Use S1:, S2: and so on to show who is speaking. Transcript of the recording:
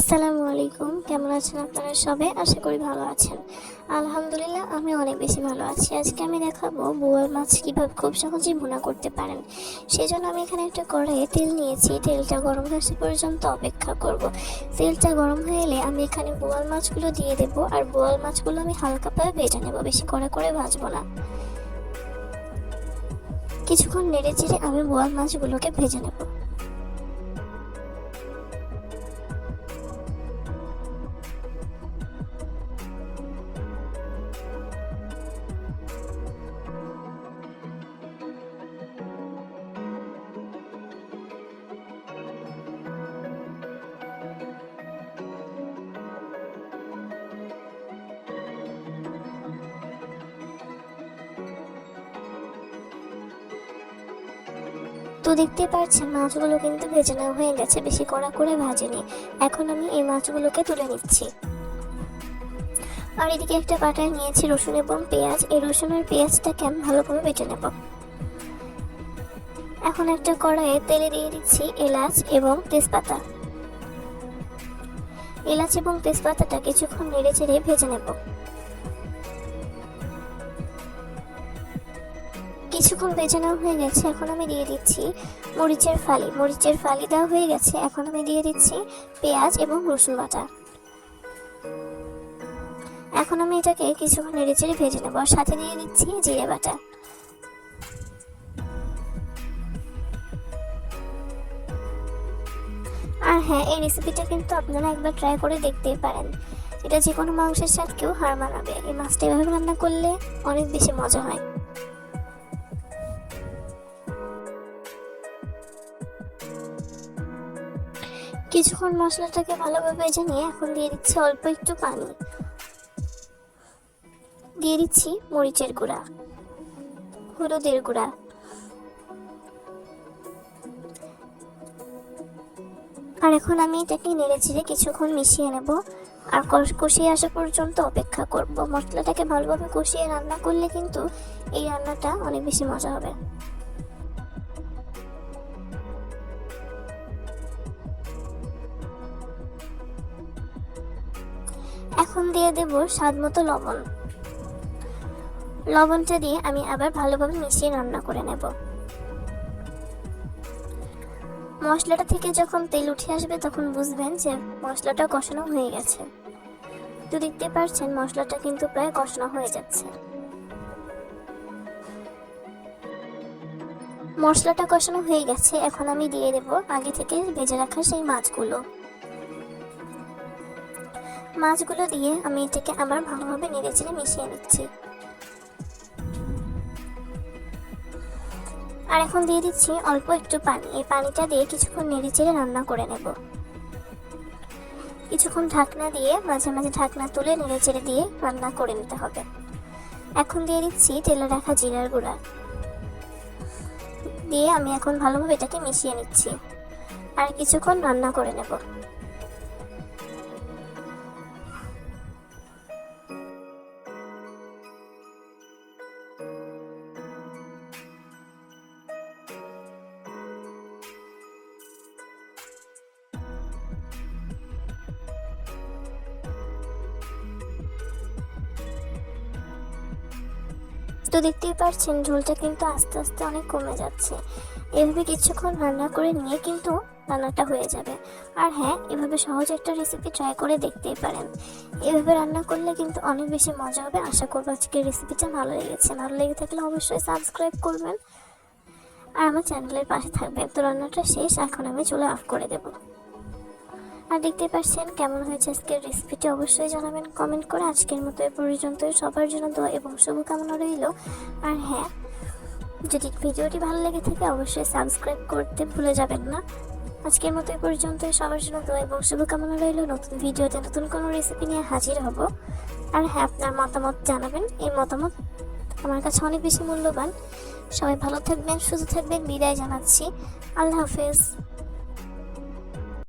S1: আসসালামু আলাইকুম। কেমন আছেন আপনারা সবে আশা করি ভালো আছেন। আলহামদুলিল্লাহ, আমি অনেক বেশি ভালো আছি। আজকে আমি দেখাবো বোয়াল মাছ কীভাবে খুব সহজেই ভুনা করতে পারেন। সেই জন্য আমি এখানে একটা কড়াইয়ে তেল নিয়েছি। তেলটা গরম হয়ে আসা পর্যন্ত অপেক্ষা করব। তেলটা গরম হয়ে এলে আমি এখানে বোয়াল মাছগুলো দিয়ে দেব। আর বোয়াল মাছগুলো আমি হালকা পায়ে ভেজে নেব। বেশি করে করে ভাজবো না। কিছুক্ষণ নেড়ে চেড়ে আমি বোয়াল মাছগুলোকে ভেজে নেব। তো দেখতে পাচ্ছেন মাছগুলো কিন্তু ভেজে নেওয়া হয়ে গেছে, বেশি কড়া করে ভাজেনি। এখন আমি এই মাছগুলোকে তুলে নিচ্ছি। আর এদিকে একটা পাটায় নিয়েছি, রসুন এবং পেঁয়াজ। এই রসুন আর পেঁয়াজটাকে আমি ভালোভাবে বেটে নেব। এখন একটা কড়াইয়ে তেলে দিয়ে দিচ্ছি এলাচ এবং তেজপাতা। এলাচ এবং তেজপাতাটা কিছুক্ষণ নেড়ে চেড়ে ভেজে নেব। কিছুক্ষণ ভেজে নেওয়া হয়ে গেছে এখন আমি দিয়ে দিচ্ছি মরিচের ফালি। মরিচের ফালি দেওয়া হয়ে গেছে এখন আমি দিয়ে দিচ্ছি পেঁয়াজ এবং রসুন বাটা। এখন আমি এটাকে কিছুক্ষণ নেড়ে চেড়ে ভেজে নেব আর সাথে নিয়ে দিচ্ছি জিরে বাটা। আর হ্যাঁ এই রেসিপিটা কিন্তু আপনারা একবার ট্রাই করে দেখতেই পারেন। এটা যে কোনো মাংসের সাথেও হার মানাবে। এই মাছটা এভাবে রান্না করলে অনেক বেশি মজা হয়। কিছুক্ষণ মশলাটাকে ভালোভাবে ভেজে নিয়ে এখন দিয়ে দিচ্ছি অল্প একটু পানি। দিয়ে দিচ্ছি মরিচের গুঁড়া, হলুদের গুঁড়া। আর এখন আমি এটাকে নেড়ে চিড়ে কিছুক্ষণ মিশিয়ে নেব। আর কষ- কষিয়ে আসা পর্যন্ত অপেক্ষা করব। মশলাটাকে ভালোভাবে কষিয়ে রান্না করলে কিন্তু এই রান্নাটা অনেক বেশি মজা হবে। এখন দিয়ে দেব স্বাদ মতো লবণ। লবণটা দিয়ে আমি আবার ভালোভাবে মিশিয়ে রান্না করে নেব। মশলাটা থেকে যখন তেল উঠে আসবে তখন বুঝবেন যে মশলাটা কষানো হয়ে গেছে। তো দেখতে পাচ্ছেন মশলাটা কিন্তু প্রায় কষানো হয়ে যাচ্ছে। মশলাটা কষানো হয়ে গেছে, এখন আমি দিয়ে দেব আগে থেকে ভেজে রাখা সেই মাছগুলো। মাছগুলো দিয়ে আমি এটাকে আবার ভালোভাবে নেড়ে চেড়ে মিশিয়ে নিচ্ছি। আর এখন দিয়ে দিচ্ছি অল্প একটু পানি। এই পানিটা দিয়ে কিছুক্ষণ নেড়ে চেড়ে রান্না করে নেব। কিছুক্ষণ ঢাকনা দিয়ে, মাঝে মাঝে ঢাকনা তুলে নেড়ে চেড়ে দিয়ে রান্না করে নিতে হবে। এখন দিয়ে দিচ্ছি তেলে রাখা জিরার গুঁড়া। দিয়ে আমি এখন ভালোভাবে এটাকে মিশিয়ে নিচ্ছি। আর কিছুক্ষণ রান্না করে নেব। তো দেখতেই পাচ্ছেন ঝোলটা কিন্তু আস্তে আস্তে অনেক কমে যাচ্ছে। এভাবে কিছুক্ষণ রান্না করে নিয়ে কিন্তু রান্নাটা হয়ে যাবে। আর হ্যাঁ এভাবে সহজ একটা রেসিপি ট্রাই করে দেখতেই পারেন। এভাবে রান্না করলে কিন্তু অনেক বেশি মজা হবে। আশা করব আজকের রেসিপিটা ভালো লেগেছে। ভালো লেগে থাকলে অবশ্যই সাবস্ক্রাইব করবেন। আর আমার চ্যানেলের পাশে থাকবেন। তো রান্নাটা শেষ, এখন আমি চুলা অফ করে দেবো। আর দেখতে পাচ্ছেন কেমন হয়েছে আজকের রেসিপিটি অবশ্যই জানাবেন কমেন্ট করে আজকের মতো এ পর্যন্ত সবার জন্য দোয়া এবং শুভকামনা রইল। আর হ্যাঁ যদি ভিডিওটি ভালো লেগে থাকে অবশ্যই সাবস্ক্রাইব করতে ভুলে যাবেন না। আজকের মতো এ পর্যন্ত সবার জন্য দোয়া এবং শুভকামনা রইল। নতুন ভিডিওতে নতুন কোনো রেসিপি নিয়ে হাজির হব। আর হ্যাঁ আপনার মতামত জানাবেন। এই মতামত আমার কাছে অনেক বেশি মূল্যবান। সবাই ভালো থাকবেন, সুস্থ থাকবেন। বিদায় জানাচ্ছি। আল্লাহ হাফেজ।